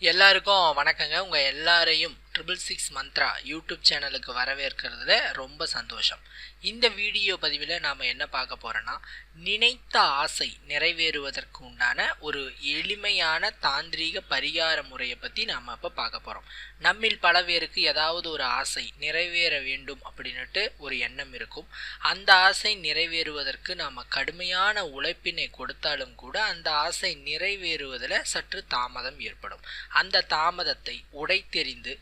எல்லாருக்கும் வணக்கங்க. உங்கள் எல்லாரையும் ட்ரிபிள் சிக்ஸ் மந்த்ரா யூடியூப் சேனலுக்கு வரவேற்கிறதுல ரொம்ப சந்தோஷம். இந்த வீடியோ பதிவில் நாம் என்ன பார்க்க போகிறோன்னா நினைத்த ஆசை நிறைவேறுவதற்கு உண்டான ஒரு எளிமையான தாந்திரீக பரிகார முறையை பற்றி நாம் இப்போ பார்க்க போகிறோம் நம்மில் பல பேருக்கு ஏதாவது ஒரு ஆசை நிறைவேற வேண்டும் அப்படின்னுட்டு ஒரு எண்ணம் இருக்கும். அந்த ஆசை நிறைவேறுவதற்கு நாம் கடுமையான உழைப்பினை கொடுத்தாலும் கூட அந்த ஆசை நிறைவேறுவதில் சற்று தாமதம் ஏற்படும். அந்த தாமதத்தை உடைத்தெறிந்து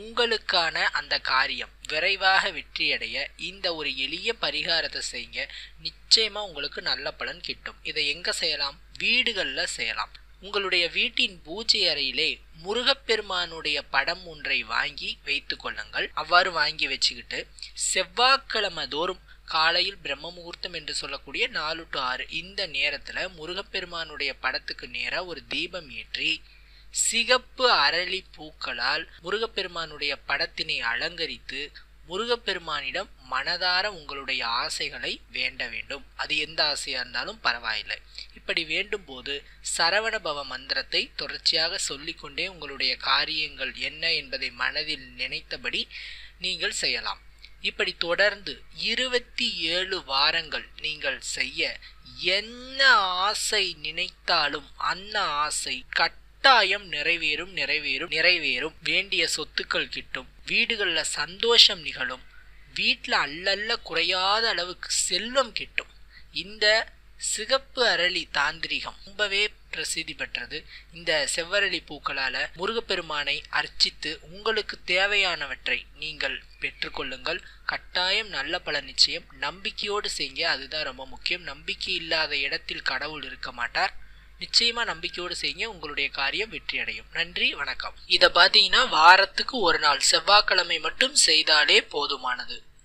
உங்களுக்கான அந்த காரியம் விரைவாக வெற்றியடைய இந்த ஒரு எளிய பரிகாரத்தை செய்யுங்க. நிச்சயமாக உங்களுக்கு நல்ல பலன் கிட்டும். இதை எங்கே செய்யலாம்? வீடுகளில் செய்யலாம். உங்களுடைய வீட்டின் பூஜை அறையிலே முருகப்பெருமானுடைய படம் ஒன்றை வாங்கி வைத்து கொள்ளுங்கள். அவ்வாறு வாங்கி வச்சுக்கிட்டு செவ்வாய்க்கிழமை தோறும் காலையில் பிரம்ம முகூர்த்தம் என்று சொல்லக்கூடிய நாலு டு ஆறு இந்த நேரத்தில் முருகப்பெருமானுடைய படத்துக்கு நேராக ஒரு தீபம் ஏற்றி சிகப்பு அரளி பூக்களால் முருகப்பெருமானுடைய படத்தினை அலங்கரித்து முருகப்பெருமானிடம் மனதார உங்களுடைய ஆசைகளை வேண்ட வேண்டும். அது எந்த ஆசையாக இருந்தாலும் பரவாயில்லை. இப்படி வேண்டும் போது சரவணபவ மந்திரத்தை தொடர்ச்சியாக சொல்லிக்கொண்டே உங்களுடைய காரியங்கள் என்ன என்பதை மனதில் நினைத்தபடி நீங்கள் செய்யலாம். இப்படி தொடர்ந்து இருபத்தி ஏழு வாரங்கள் நீங்கள் செய்ய என்ன ஆசை நினைத்தாலும் அந்த ஆசை கட் கட்டாயம் நிறைவேறும் நிறைவேறும் நிறைவேறும். வேண்டிய சொத்துக்கள் கிட்டும். வீடுகளில் சந்தோஷம் நிகழும். வீட்டில் அல்லல்ல குறையாத அளவுக்கு செல்வம் கிட்டும். இந்த சிகப்பு அரளி தாந்திரிகம் ரொம்பவே பிரசித்தி பெற்றது. இந்த செவ்வரளி பூக்களால் முருகப்பெருமானை அர்ச்சித்து உங்களுக்கு தேவையானவற்றை நீங்கள் பெற்றுக்கொள்ளுங்கள் கட்டாயம் நல்ல பல நிச்சயம். நம்பிக்கையோடு செய்ய அதுதான் ரொம்ப முக்கியம். நம்பிக்கை இல்லாத இடத்தில் கடவுள் இருக்க மாட்டார். நிச்சயமாக நம்பிக்கையோடு செய்யுங்க. உங்களுடைய காரியம் வெற்றி அடையும் நன்றி வணக்கம். இதை பார்த்தீங்கன்னா வாரத்துக்கு ஒரு நாள். செவ்வாய்க்கிழமை மட்டும் செய்தாலே போதுமானது.